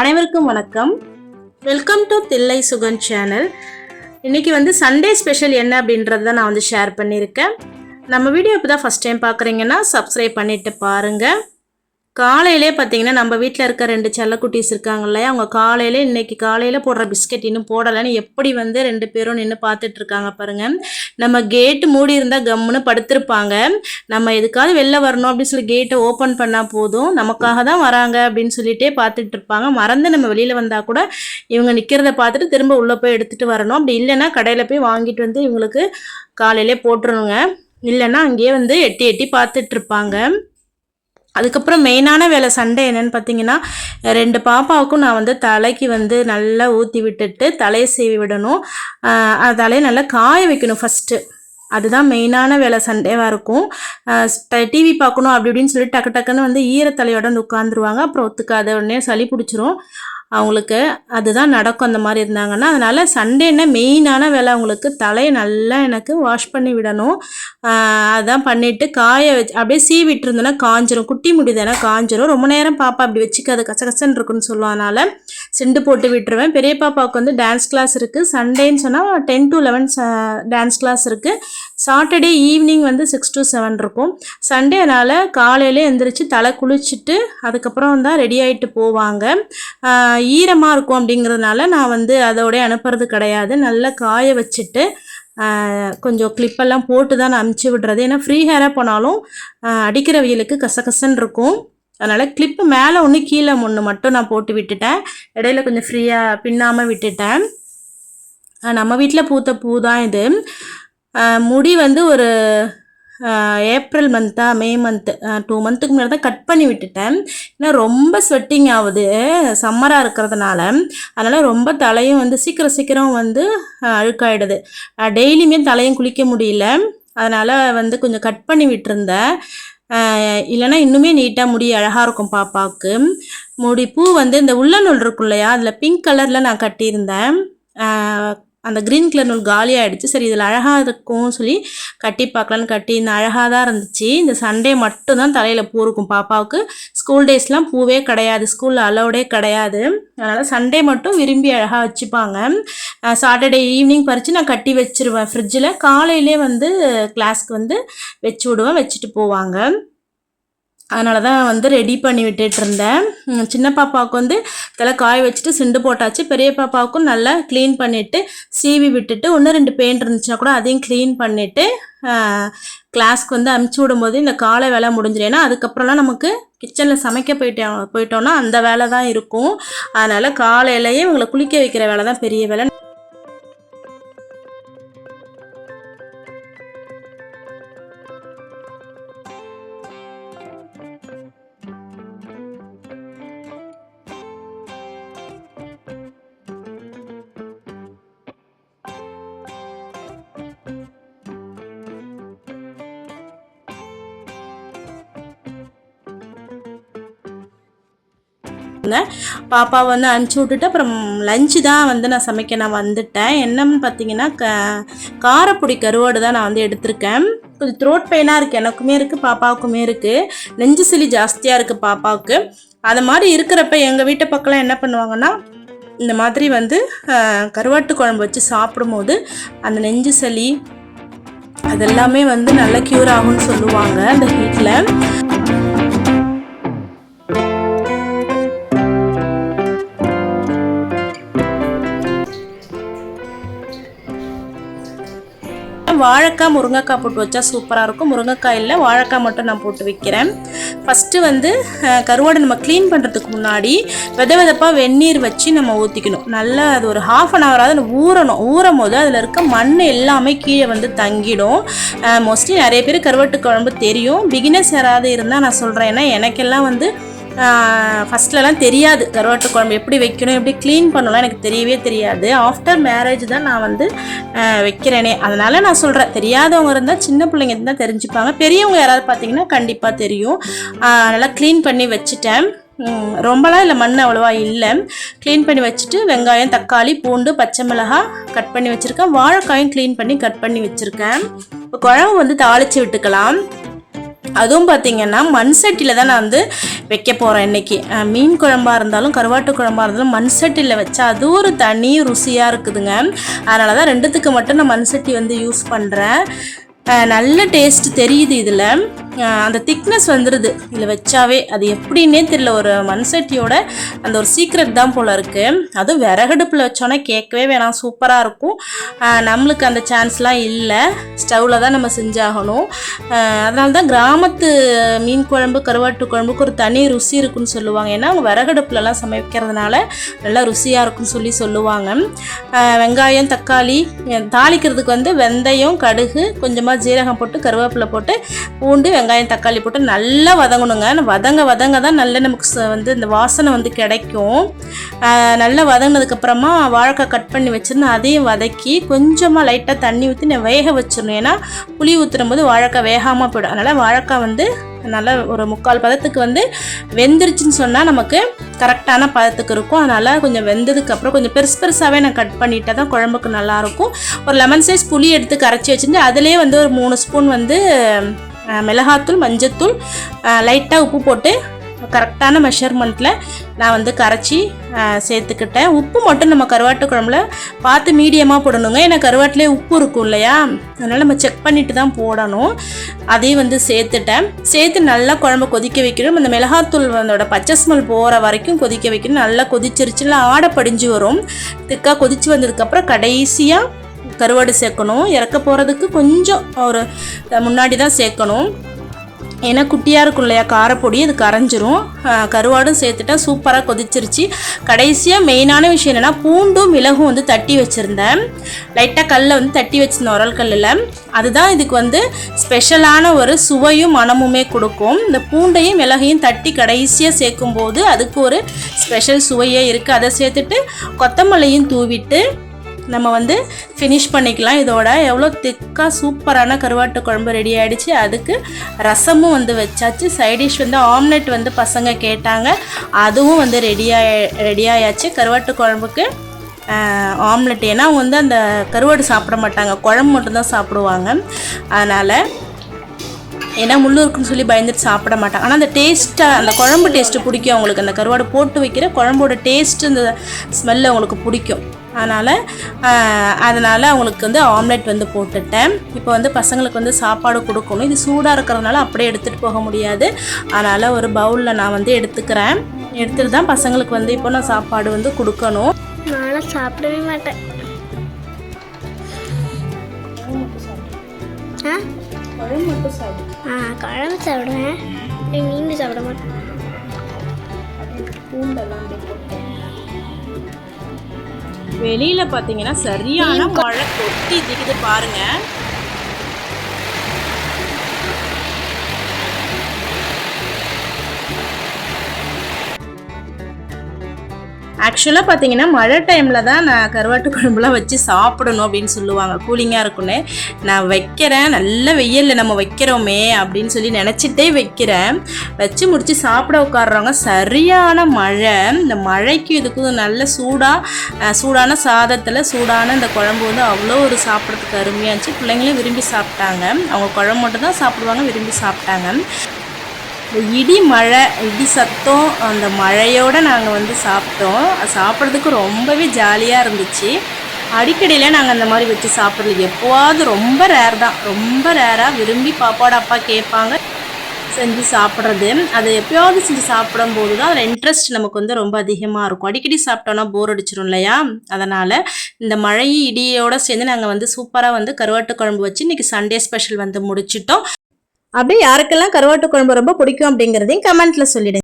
அனைவருக்கும் வணக்கம். Welcome to Thillai Sugan channel இன்னைக்கு வந்து சண்டே ஸ்பெஷல் என்ன அப்படின்றத நான் வந்து ஷேர் பண்ணியிருக்கேன். நம்ம வீடியோ இப்போ தான் ஃபஸ்ட் டைம் பார்க்குறீங்கன்னா சப்ஸ்கிரைப் பண்ணிட்டு பாருங்கள் காலையிலே பார்த்தீங்கன்னா நம்ம வீட்டில் இருக்க ரெண்டு செல்லக்குட்டீஸ் இருக்காங்க இல்லையா? அவங்க காலையில இன்னைக்கு காலையில் போடுற பிஸ்கட் இன்னும் போடலைன்னு எப்படி வந்து ரெண்டு பேரும் நின்று பார்த்துட்டு இருக்காங்க பாருங்க. நம்ம கேட்டு மூடி இருந்தால் கம்முன்னு படுத்திருப்பாங்க. நம்ம எதுக்காவது வெளில வரணும் அப்படின்னு சொல்லி கேட்டை ஓப்பன் பண்ணால் போதும். நமக்காக தான் வராங்க அப்படின்னு சொல்லிட்டே பார்த்துட்டு இருப்பாங்க. மறந்து நம்ம வெளியில் வந்தால் கூட இவங்க நிற்கிறத பார்த்துட்டு திரும்ப உள்ளே போய் எடுத்துகிட்டு வரணும். அப்படி இல்லைன்னா கடையில் போய் வாங்கிட்டு வந்து இவங்களுக்கு காலையிலே போட்டுருணுங்க இல்லைன்னா அங்கேயே வந்து எட்டி எட்டி பார்த்துட்டு இருப்பாங்க. அதுக்கப்புறம் மெயினான வேலை சண்டே என்னென்னு பார்த்தீங்கன்னா ரெண்டு பாப்பாவுக்கும் நான் வந்து தலைக்கு வந்து நல்லா ஊற்றி விட்டுட்டு தலையை சீவி விடணும். தலையை நல்லா காய வைக்கணும் ஃபஸ்ட்டு அதுதான் மெயினான வேலை சண்டேவாக இருக்கும். டிவி பார்க்கணும் அப்படி இப்படின்னு சொல்லி டக்கு டக்குன்னு வந்து ஈரத்தலையோட வந்து உட்காந்துருவாங்க அப்புறம் ஒத்துக்காத உடனே சளி பிடிச்சிரும். அவங்களுக்கு அதுதான் நடக்கும் அந்த மாதிரி இருந்தாங்கன்னா அதனால் சண்டேன்னா மெயினான வேலை அவங்களுக்கு தலையை நல்லா எனக்கு வாஷ் பண்ணி விடணும். அதான் பண்ணிவிட்டு காய வச்சு அப்படியே சீ விட்டுருந்தோன்னா காஞ்சிரும். குட்டி முடிதானே காஞ்சிரும். ரொம்ப நேரம் பாப்பா அப்படி வச்சுக்காது. கசகசன்னு இருக்குன்னு சொல்லுவோம் அதனால் சிண்டு போட்டு விட்டுருவேன். பெரிய பாப்பாவுக்கு வந்து டான்ஸ் கிளாஸ் இருக்குது சண்டேன்னு சொன்னால் ten to eleven dance class இருக்குது சாட்டர்டே ஈவினிங் வந்து சிக்ஸ் டு செவன் இருக்கும். சண்டேனால காலையிலே எழுந்திரிச்சு தலை குளிச்சுட்டு அதுக்கப்புறம் தான் ரெடி ஆகிட்டு போவாங்க. ஈரமாக இருக்கும் அப்படிங்கிறதுனால நான் வந்து அதோடய அனுப்புறது கிடையாது. நல்லா காய வச்சுட்டு கொஞ்சம் கிளிப்பெல்லாம் போட்டு தான் நான் அமுச்சு விடுறது. ஏன்னா ஃப்ரீ ஹேராக போனாலும் அடிக்கிற வெயிலுக்கு கசகசன்னு இருக்கும். அதனால் கிளிப்பு மேலே ஒன்று கீழே ஒன்று மட்டும் நான் போட்டு விட்டுட்டேன். இடையில கொஞ்சம் ஃப்ரீயாக பின்னாமல் விட்டுட்டேன். நம்ம வீட்டில் பூத்த பூ தான் இது. முடி வந்து ஒரு ஏப்ரல் மந்த்தா மே மந்த்து டூ மந்த்துக்கு முன்னாடி தான் கட் பண்ணி விட்டுட்டேன். ஏன்னா ரொம்ப ஸ்வெட்டிங் ஆகுது. சம்மராக இருக்கிறதுனால. அதனால் ரொம்ப தலையும் வந்து சீக்கிரம் சீக்கிரம் வந்து அழுக்காயிடுது. டெய்லியுமே தலையும் குளிக்க முடியல. அதனால் வந்து கொஞ்சம் கட் பண்ணி விட்டுருந்தேன். இல்லைன்னா இன்னுமே நீட்டாக முடி அழகாக இருக்கும் பாப்பாவுக்கு. முடி பூ வந்து இந்த உள்ள நூல் இருக்கும் இல்லையா அதில் பிங்க் கலரில் நான் கட்டியிருந்தேன். அந்த க்ரீன் கலர் நூல் காலி ஆகிடுச்சு சரி இதில் அழகாக இருக்கும்னு சொல்லி கட்டி பார்க்கலான்னு கட்டி இந்த அழகாக தான் இருந்துச்சு. இந்த சண்டே மட்டும்தான் தலையில் பூ இருக்கும் பாப்பாவுக்கு. ஸ்கூல் டேஸ்லாம் பூவே கிடையாது. ஸ்கூலில் அலோடே கிடையாது. அதனால் சண்டே மட்டும் விரும்பி அழகாக வச்சுப்பாங்க. சாட்டர்டே ஈவினிங் பறித்து நான் கட்டி வச்சிருவேன். ஃப்ரிட்ஜில் காலையிலே வந்து கிளாஸ்க்கு வந்து வச்சு விடுவேன் வச்சுட்டு போவாங்க. அதனால தான் வந்து ரெடி பண்ணி விட்டுட்டு இருந்தேன் சின்ன பாப்பாவுக்கு வந்து தலை காய வச்சுட்டு சிண்டு போட்டாச்சு. பெரிய பாப்பாவுக்கும் நல்லா க்ளீன் பண்ணிவிட்டு சீவி விட்டுட்டு ஒன்று ரெண்டு பெயிண்ட் இருந்துச்சுன்னா கூட அதையும் க்ளீன் பண்ணிவிட்டு கிளாஸ்க்கு வந்து அமுச்சு விடும்போது இந்த காலை வேலை முடிஞ்சிடும் ஏன்னா அதுக்கப்புறம்லாம் நமக்கு கிச்சனில் சமைக்க போயிட்டோம் போயிட்டோம்னா அந்த வேலை தான் இருக்கும். அதனால் காலையிலேயே இவங்களை குளிக்க வைக்கிற வேலை தான் பெரிய வேலை. பாப்பா வந்து அனுப்பிச்சி விட்டுட்டு அப்புறம் லஞ்சு தான் வந்து நான் சமைக்க நான் வந்துட்டேன். என்னன்னு பார்த்தீங்கன்னா க காரப்பொடி கருவாடு தான் நான் வந்து எடுத்திருக்கேன். கொஞ்சம் த்ரோட் பெயினாக இருக்குது எனக்குமே இருக்குது பாப்பாவுக்குமே இருக்குது நெஞ்சு சளி ஜாஸ்தியாக இருக்குது பாப்பாவுக்கு. அது மாதிரி இருக்கிறப்ப எங்கள் வீட்டு பக்கம்லாம் என்ன பண்ணுவாங்கன்னா இந்த மாதிரி வந்து கருவாட்டு குழம்பு வச்சு சாப்பிடும்போது அந்த நெஞ்சு சளி அதெல்லாமே வந்து நல்லா க்யூர் ஆகும்னு சொல்லுவாங்க அந்த ஹீட்டில் வாழைக்காய் முருங்கைக்காய் போட்டு வச்சா சூப்பராக இருக்கும். முருங்கைக்காய் இல்லை வாழைக்காய் மட்டும் நான் போட்டு வைக்கிறேன். ஃபஸ்ட்டு வந்து கருவாடை நம்ம க்ளீன் பண்ணுறதுக்கு முன்னாடி வித விதப்பாக வெந்நீர் வச்சு நம்ம ஊற்றிக்கணும் நல்லா அது ஒரு ஹாஃப் அன் ஹவராவது ஊறணும். ஊறும் போது அதில் இருக்க மண் எல்லாமே கீழே வந்து தங்கிடும். மோஸ்ட்லி நிறைய பேர் கருவாட்டு குழம்பு தெரியும். பிகினர்ஸ் யாராவது இருந்தால் நான் சொல்கிறேன் ஏன்னா எனக்கெல்லாம் வந்து ஃபஸ்ட்லலாம் தெரியாது கருவாட்டு குழம்பு எப்படி வைக்கணும் எப்படி க்ளீன் பண்ணலாம் எனக்கு தெரியவே தெரியாது. ஆஃப்டர் மேரேஜ் தான் நான் வந்து வைக்கிறேனே. அதனால் நான் சொல்கிறேன் தெரியாதவங்க இருந்தால் சின்ன பிள்ளைங்க இருந்தால் தெரிஞ்சுப்பாங்க. பெரியவங்க யாராவது பார்த்தீங்கன்னா கண்டிப்பாக தெரியும். நல்லா க்ளீன் பண்ணி வச்சுட்டேன். ரொம்பலாம் இல்லை மண் அவ்வளோவா இல்லை. க்ளீன் பண்ணி வச்சுட்டு வெங்காயம் தக்காளி பூண்டு பச்சை மிளகாய் கட் பண்ணி வச்சுருக்கேன். வாழைக்காயும் க்ளீன் பண்ணி கட் பண்ணி வச்சுருக்கேன். இப்போ குழம்பு வந்து தாளித்து விட்டுக்கலாம். அதுவும் பார்த்தீங்கன்னா மண் சட்டியில் தான் நான் வந்து வைக்க போகிறேன் இன்றைக்கி மீன் குழம்பாக இருந்தாலும் கருவாட்டு குழம்பாக இருந்தாலும் மண் சட்டியில் வச்சா அது ஒரு தனி ருசியாக இருக்குதுங்க. அதனால தான் ரெண்டுத்துக்கு மட்டும் நான் மண் சட்டி வந்து யூஸ் பண்ணுறேன் நல்ல டேஸ்ட் தெரியுது இதில். அந்த திக்னஸ் வந்துடுது இதில் வச்சாவே அது எப்படின்னே தெரியல. ஒரு மண் சட்டியோட அந்த ஒரு சீக்ரெட் தான் போல் இருக்குது அதுவும் விறகடுப்பில் வச்சோன்னா கேட்கவே வேணாம். சூப்பராக இருக்கும். நம்மளுக்கு அந்த சான்ஸ்லாம் இல்லை. ஸ்டவ்வில் தான் நம்ம செஞ்சாகணும். அதனால தான் கிராமத்து மீன் குழம்பு கருவாட்டு குழம்புக்கு ஒரு தனி ருசி இருக்குன்னு சொல்லுவாங்க. ஏன்னா அவங்க விறகடுப்புலலாம் சமைக்கிறதுனால நல்லா ருசியாக இருக்குன்னு சொல்லி சொல்லுவாங்க. வெங்காயம் தக்காளி தாளிக்கிறதுக்கு வந்து வெந்தயம் கடுகு கொஞ்சமாக ஜீரகம் போட்டு கருவேப்பிலை போட்டு பூண்டு வெங்காயம் தக்காளி போட்டு நல்லா வதங்கணுங்க. வதங்க வதங்க தான் நல்ல நமக்கு வந்து இந்த வாசனை வந்து கிடைக்கும். நல்லா வதங்கினதுக்கப்புறமா வாழைக்காய் கட் பண்ணி வச்சுருந்தேன் அதையும் வதக்கி கொஞ்சமாக லைட்டாக தண்ணி ஊற்றி நான் வேக வச்சிடணும். ஏன்னா புளி ஊற்றும் போது வாழைக்காய் வேகாமல் போயிடும். அதனால் வாழைக்காய் வந்து நல்லா ஒரு முக்கால் பதத்துக்கு வந்து வெந்துருச்சுன்னு சொன்னால் நமக்கு கரெக்டான பதத்துக்கு இருக்கும். அதனால் கொஞ்சம் வெந்ததுக்கப்புறம் கொஞ்சம் பெருசு பெருசாகவே நான் கட் பண்ணிட்டால் தான் குழம்புக்கு நல்லாயிருக்கும் ஒரு லெமன் சைஸ் புளி எடுத்து கரைச்சி வச்சுட்டு அதிலே வந்து ஒரு மூணு ஸ்பூன் வந்து மிளகாத்தூள் மஞ்சத்தூள் லைட்டாக உப்பு போட்டு கரெக்டான மெஷர்மெண்ட்டில் நான் வந்து கரைச்சி சேர்த்துக்கிட்டேன். உப்பு மட்டும் நம்ம கருவாட்டு குழம்புல பார்த்து மீடியமாக போடணுங்க. ஏன்னா கருவாட்டிலே உப்பு இருக்கும் இல்லையா? அதனால் நம்ம செக் பண்ணிட்டு தான் போடணும். அதையும் வந்து சேர்த்துட்டேன். சேர்த்து நல்லா குழம்பு கொதிக்க வைக்கணும். அந்த மிளகாத்தூள் அதோட பச்சை ஸ்மெல் போகிற வரைக்கும் கொதிக்க வைக்கணும். நல்லா கொதிச்சிருச்சு இல்லை ஆடை படிஞ்சு வரும். திக்காக கொதிச்சு வந்ததுக்கப்புறம் கடைசியாக கருவாடு சேர்க்கணும். இறக்க போகிறதுக்கு கொஞ்சம் ஒரு முன்னாடி தான் சேர்க்கணும். ஏன்னா குட்டியாக இருக்கும் இல்லையா காரப்பொடி அது கரைஞ்சிரும். கருவாடும் சேர்த்துட்டா சூப்பராக கொதிச்சிருச்சு. கடைசியாக மெயினான விஷயம் என்னென்னா பூண்டும் மிளகும் வந்து தட்டி வச்சுருந்தேன். லைட்டாக கல்லில் வந்து தட்டி வச்சுருந்தேன் உரல் கல்லில். அதுதான் இதுக்கு வந்து ஸ்பெஷலான ஒரு சுவையும் மனமுமே கொடுக்கும். இந்த பூண்டையும் மிளகையும் தட்டி கடைசியாக சேர்க்கும்போது அதுக்கு ஒரு ஸ்பெஷல் சுவையே இருக்குது அதை சேர்த்துட்டு கொத்தமல்லியும் தூவிட்டு நம்ம வந்து ஃபினிஷ் பண்ணிக்கலாம். இதோட எவ்வளோ திக்காக சூப்பரான கருவாட்டு குழம்பு ரெடி ஆகிடுச்சு அதுக்கு ரசமும் வந்து வச்சாச்சு. சைடிஷ் வந்து ஆம்லெட் வந்து பசங்க கேட்டாங்க. அதுவும் வந்து ரெடியாக ரெடியாயாச்சு கருவாட்டு குழம்புக்கு ஆம்லெட் ஏன்னா அவங்க வந்து அந்த கருவாடு சாப்பிட மாட்டாங்க. குழம்பு மட்டும்தான் சாப்பிடுவாங்க. அதனால் ஏன்னா முள்ளு இருக்குன்னு சொல்லி பயந்துட்டு சாப்பிட மாட்டாங்க. ஆனால் அந்த டேஸ்ட்டாக அந்த குழம்பு டேஸ்ட்டு பிடிக்கும் அவங்களுக்கு. அந்த கருவாடு போட்டு வைக்கிற குழம்போட டேஸ்ட்டு அந்த ஸ்மெல்லு அவங்களுக்கு பிடிக்கும். அதனால் அதனால் அவங்களுக்கு வந்து ஆம்லெட் வந்து போட்டுட்டேன். இப்போ வந்து பசங்களுக்கு வந்து சாப்பாடு கொடுக்கணும். இது சூடாக இருக்கிறதுனால அப்படியே எடுத்துகிட்டு போக முடியாது. அதனால் ஒரு பவுலில் நான் வந்து எடுத்துக்கிறேன். எடுத்துகிட்டு தான் பசங்களுக்கு வந்து இப்போ நான் சாப்பாடு வந்து கொடுக்கணும். நானும் சாப்பிடவே மாட்டேன். ஆ? குழம்பு சாப்பிடுவேன். மீன் சாப்பிட மாட்டேன் பூண்டெல்லாம் வெளியில பாத்தீங்கன்னா சரியான மழை கொட்டி திக்குது பாருங்க. ஆக்சுவலாக பார்த்தீங்கன்னா மழை டைமில் தான் நான் கருவாட்டு குழம்புலாம் வச்சு சாப்பிடணும் அப்படின்னு சொல்லுவாங்க. கூலிங்காக இருக்குன்னு நான் வைக்கிறேன். நல்ல வெயிலில் நம்ம வைக்கிறோமே அப்படின்னு சொல்லி நினச்சிட்டே வைக்கிறேன். வச்சு முடித்து சாப்பிட உட்காடுறவங்க சரியான மழை. இந்த மழைக்கு இதுக்கும் நல்ல சூடாக சூடான சாதத்தில் சூடான இந்த குழம்பு வந்து அவ்வளோ ஒரு சாப்பிட்றதுக்கு அருமையாக இருந்துச்சு. பிள்ளைங்களும் விரும்பி சாப்பிட்டாங்க. அவங்க குழம்பு மட்டும் தான் சாப்பிடுவாங்க விரும்பி சாப்பிட்டாங்க. இந்த இடி மழை இடி சத்தம் அந்த மழையோடு நாங்கள் வந்து சாப்பிட்டோம். சாப்பிட்றதுக்கு ரொம்பவே ஜாலியாக இருந்துச்சு. அடிக்கடியில் நாங்கள் அந்த மாதிரி வச்சு சாப்பிட்றது எப்போவாவது ரொம்ப ரேர் தான். ரொம்ப ரேராக விரும்பி பாப்பாவோட அப்பா கேட்பாங்க செஞ்சு சாப்பிட்றது. அது எப்போயாவது செஞ்சு சாப்பிடும்போது தான் அதில் இன்ட்ரெஸ்ட் நமக்கு வந்து ரொம்ப அதிகமாக இருக்கும். அடிக்கடி சாப்பிட்டோன்னா போர் அடிச்சிடும் இல்லையா? அதனால் இந்த மழை இடியோடு சேர்ந்து நாங்கள் வந்து சூப்பராக வந்து கருவாட்டு குழம்பு வச்சு இன்றைக்கி சண்டே ஸ்பெஷல் வந்து முடிச்சிட்டோம். அப்படியே யாருக்கெல்லாம் கருவாட்டு குழம்பு ரொம்ப பிடிக்கும் அப்படிங்கிறதையும் கமெண்ட்ல சொல்லிடுங்க.